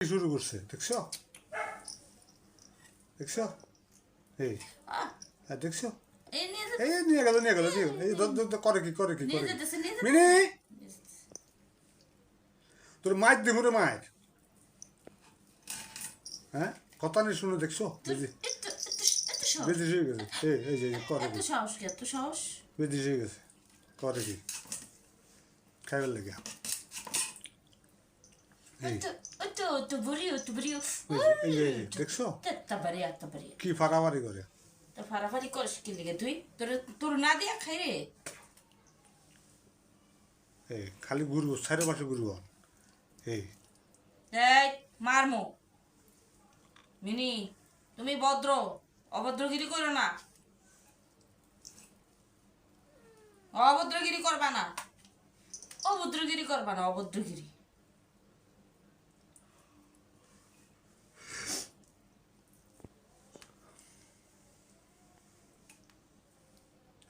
শুরু করছে? দেখছ? দেখছ? এই। হ্যাঁ দেখছ? এই নিয়ে গেল নিয়ে গেল এই করে কি করে কি করে মিনি। তোর মাইক দিব রে মাইক। হ্যাঁ? কথা নেই শুনে দেখছ। বেজি। হয়ে গেছে। এই এই যে করে কি? সাহস কি? এত সাহস? বেজি হয়ে গেছে। করে কি? খাইবার লেগে এই একটু একটু একটু বুড়ি একটু বুড়ি এই যে, এই যে, এই যে, দেখছ তেত্তা বাড়ি একটা বাড়ি কি ফাটাফাটি করে তো ফারাফারি করিস কি লিগে তুই তোর তোর না দিয়া খাই রে এই খালি ঘুরবো চারি পাশে ঘুরবো এই এই মারমো মিনি তুমি ভদ্র অভদ্রগিরি করো না অভদ্রগিরি করবা না অভদ্রগিরি করবা না অভদ্রগিরি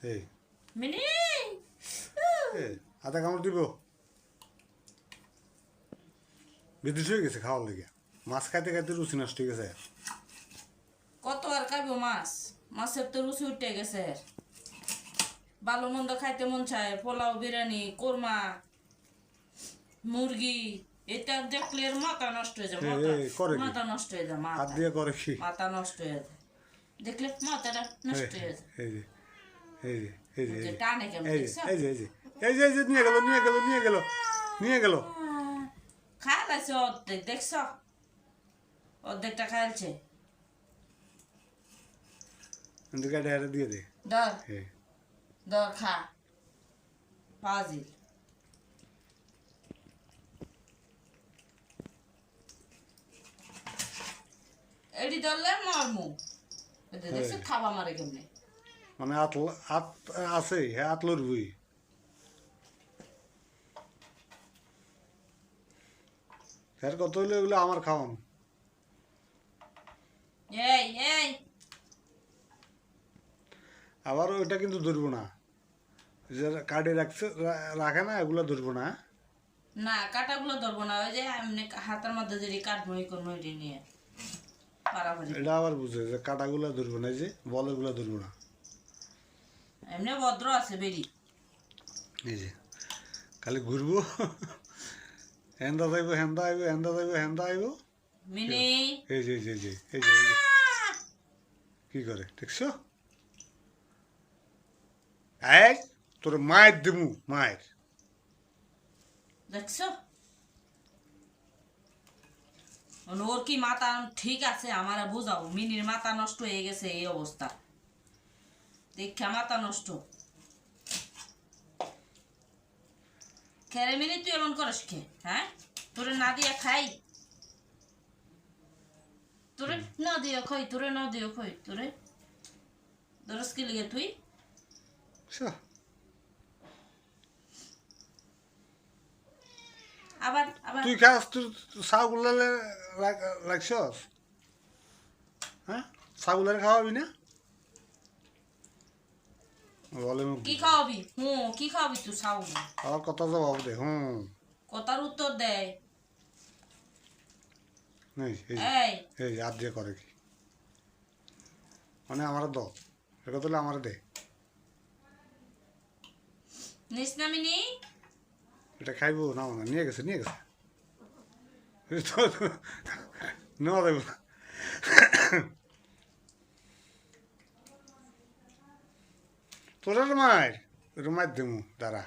এই। মিনি! আধা কামড় দিব। বিদ্যুৎ হয়ে গেছে খাওয়ার লেগে। মাছ খাইতে খাইতে রুচি নষ্ট হয়ে গেছে। কত আর খাইবো মাছ? মাছের তো রুচি উঠে গেছে। ভালো মন্দ খাইতে মন চায় পোলাও বিরিয়ানি কোরমা মুরগি এটা দেখলে মাথা নষ্ট হয়ে যায় মাথা। নষ্ট হয়ে যায় হাত মাথা দিয়ে করে মাথা নষ্ট হয়ে যায়। দেখলে মাথাটা নষ্ট হয়ে যায়। এই যে এই যে এই যে এই যে যে টানে কেমন এই যে দেখছ? এই যে এই যে এই যে এই যে নিয়ে গেল নিয়ে গেল নিয়ে গেল নিয়ে গেল। খাইলাছে অর্ধেক দেখছ? অর্ধেকটা খাইলছে গাড়ি হারে দিয়ে দে। ধর ধর খা। পাজিল এটি ধরলে মরমু। এটি দেখছ। খাবা মারে কেমনে। মানে আতল আত আছে হ্যাঁ আত লড়বই স্যার কত হইলে ওগুলো আমার খাওয়ান। আবার ওইটা কিন্তু ধরবো না। যে কাটে রাখছে রাখে না এগুলো ধরবো না। না কাটাগুলো ধরবো না। ওই যে এমনি হাতের মধ্যে যদি কাটবো এই করব নিয়ে। এটা আবার বুঝে যে কাটাগুলো ধরবো না যে বলগুলো ধরবো না। এমনি ভদ্র আছে বেরি। এই যে খালি ঘুরবো। হেন্দা যাইব হেন্দা আইব হেন্দা যাইব হেন্দা আইব। মিনি এই যে এই যে এই যে এই যে কি করে দেখছ? এই তোর মায়ের দিমু মায়ের। দেখছ? ওর কি মাথা ঠিক আছে? আমার বুঝাও। মিনির মাথা নষ্ট হয়ে গেছে এই অবস্থা। দেখা মাথা নষ্ট। খেলে মিনি তুই এমন করিস খে হ্যাঁ? তোরে না দিয়া খাই। তোরে না দিয়া খাই তোরে না দিয়া খাই তোরে। দরস কি লিগে তুই? আবার আবার। তুই খাস তুই ছাগুলালে রাখছস হ্যাঁ? খাওয়াবি না? বলে কি খাওয়াবি? হুঁ কি খাওয়াবি তুই সাউ আবার কথা জবাব দে হুম কথার উত্তর এই এই। যে করে কি? মানে আমার দ এটা তাহলে আমার দে। নিস না মিনি। এটা খাইবো না না নিয়ে গেছে নিয়ে গেছে। নেওয়া দেবো না। তোর মায়ের এটা মায়ের দেবো দাঁড়া